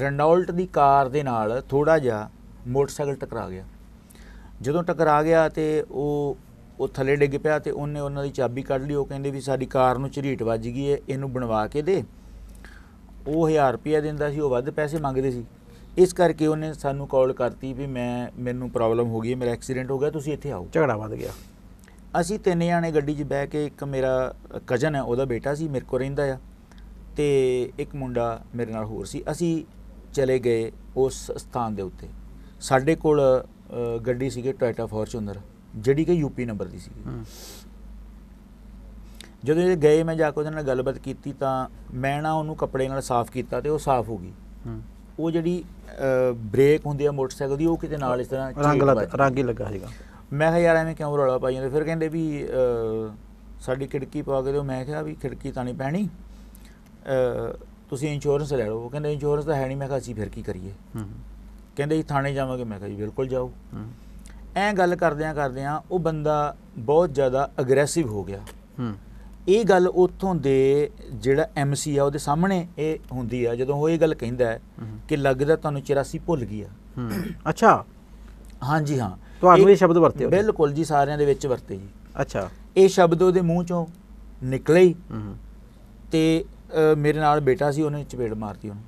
Renault ਦੀ ਕਾਰ ਦੇ ਨਾਲ ਥੋੜਾ ਜਿਹਾ ਮੋਟਰਸਾਈਕਲ ਟਕਰਾ ਗਿਆ। ਜਦੋਂ ਟਕਰਾ ਗਿਆ ਤੇ ਉਹ ਉਹ ਥੱਲੇ ਡਿੱਗ ਪਿਆ ਤੇ ਉਹਨੇ ਉਹਨਾਂ ਦੀ ਚਾਬੀ ਕੱਢ ਲਈ। ਉਹ ਕਹਿੰਦੇ ਵੀ ਸਾਡੀ ਕਾਰ ਨੂੰ ਝਰੀਟ ਵੱਜ ਗਈ ਹੈ ਇਹਨੂੰ ਬਣਵਾ ਕੇ ਦੇ। ਉਹ 1000 ਰੁਪਇਆ ਦਿੰਦਾ ਸੀ ਉਹ ਵੱਧ ਪੈਸੇ ਮੰਗਦੇ ਸੀ। ਇਸ ਕਰਕੇ ਉਹਨੇ ਸਾਨੂੰ ਕਾਲ ਕਰਤੀ ਵੀ ਮੈਂ ਮੈਨੂੰ ਪ੍ਰੋਬਲਮ ਹੋ ਗਈ ਹੈ, ਮੇਰਾ ਐਕਸੀਡੈਂਟ ਹੋ ਗਿਆ ਤੁਸੀਂ ਇੱਥੇ ਆਓ। ਝਗੜਾ ਵੱਧ ਗਿਆ। ਅਸੀਂ ਤਿੰਨ ਜਾਣੇ ਗੱਡੀ 'ਚ ਬਹਿ ਕੇ ਇੱਕ ਮੇਰਾ ਕਜ਼ਨ ਹੈ ਉਹਦਾ ਬੇਟਾ ਸੀ ਮੇਰੇ ਕੋਲ ਰਹਿੰਦਾ ਆ। ਤੇ ਇੱਕ ਮੁੰਡਾ ਮੇਰੇ ਨਾਲ ਹੋਰ ਸੀ। ਅਸੀਂ ਚਲੇ ਗਏ ਉਸ ਸਥਾਨ ਦੇ ਉੱਤੇ। ਸਾਡੇ ਕੋਲ ਗੱਡੀ ਸੀਗੀ ਟੋਇਟਾ ਫੋਰਚੂਨਰ ਜਿਹੜੀ ਕਿ ਯੂਪੀ ਨੰਬਰ ਦੀ ਸੀ ਜਦੋਂ ਇਹ ਗਏ ਮੈਂ ਜਾ ਕੇ ਉਹਦੇ ਨਾਲ ਗੱਲਬਾਤ ਕੀਤੀ ਤਾਂ ਮੈਂ ਨਾ ਉਹਨੂੰ ਕੱਪੜੇ ਨਾਲ ਸਾਫ਼ ਕੀਤਾ ਤੇ ਉਹ ਸਾਫ਼ ਹੋ ਗਈ। ਉਹ ਜਿਹੜੀ ਬ੍ਰੇਕ ਹੁੰਦੀ ਆ ਮੋਟਰਸਾਈਕਲ ਦੀ ਉਹ ਕਿਤੇ ਨਾਲ ਇਸ ਤਰ੍ਹਾਂ ਰੰਗ ਲੱਗ ਰੰਗ ਹੀ ਲੱਗਾ ਸੀਗਾ। ਮੈਂ ਕਿਹਾ ਯਾਰ ਐਵੇਂ ਕਿਉਂ ਰੌਲਾ ਪਾਈ ਜਾਂਦੇ? ਫਿਰ ਕਹਿੰਦੇ ਵੀ ਸਾਡੀ ਖਿੜਕੀ ਪਾ ਕੇ ਦਿਓ। ਮੈਂ ਕਿਹਾ ਵੀ ਖਿੜਕੀ ਤਾਂ ਨਹੀਂ ਪੈਣੀ। ਤੁਸੀਂ ਇੰਸ਼ੋਰੈਂਸ ਲੈ ਲਓ। ਉਹ ਕਹਿੰਦੇ ਇੰਸ਼ੋਰੈਂਸ ਤਾਂ ਹੈ ਨਹੀਂ। ਮੈਂ ਕਿਹਾ ਅਸੀਂ ਫਿਰ ਕੀ ਕਰੀਏ? ਹੂੰ। ਕਹਿੰਦੇ ਜੀ ਥਾਣੇ ਜਾਵਾਂਗੇ। ਮੈਂ ਕਿਹਾ ਜੀ ਬਿਲਕੁਲ ਜਾਓ। ਹੂੰ। ਐਂ ਗੱਲ ਕਰਦਿਆਂ ਕਰਦਿਆਂ ਉਹ ਬੰਦਾ ਬਹੁਤ ਜ਼ਿਆਦਾ ਅਗਰੈਸਿਵ ਹੋ ਗਿਆ। ਹੂੰ। ਇਹ ਗੱਲ ਉੱਥੋਂ ਦੇ ਜਿਹੜਾ ਐਮਸੀ ਆ ਉਹਦੇ ਸਾਹਮਣੇ ਇਹ ਹੁੰਦੀ ਆ। ਜਦੋਂ ਉਹ ਇਹ ਗੱਲ ਕਹਿੰਦਾ ਹੈ। ਕਿ ਲੱਗਦਾ ਤੁਹਾਨੂੰ 84 ਭੁੱਲ ਗਈ ਆ। ਹੂੰ। ਅੱਛਾ। ਹਾਂਜੀ ਹਾਂ। ਤੁਹਾਨੂੰ ਇਹ ਸ਼ਬਦ ਵਰਤੇ? ਬਿਲਕੁਲ ਜੀ ਸਾਰਿਆਂ ਦੇ ਵਿੱਚ ਵਰਤੇ ਜੀ। ਅੱਛਾ। ਇਹ ਸ਼ਬਦ ਉਹਦੇ ਮੂੰਹ ਚੋਂ ਨਿਕਲੇ ਹੀ। ਤੇ ਮੇਰੇ ਨਾਲ ਬੇਟਾ ਸੀ ਉਹਨੇ ਚਪੇੜ ਮਾਰਤੀ ਉਹਨੂੰ।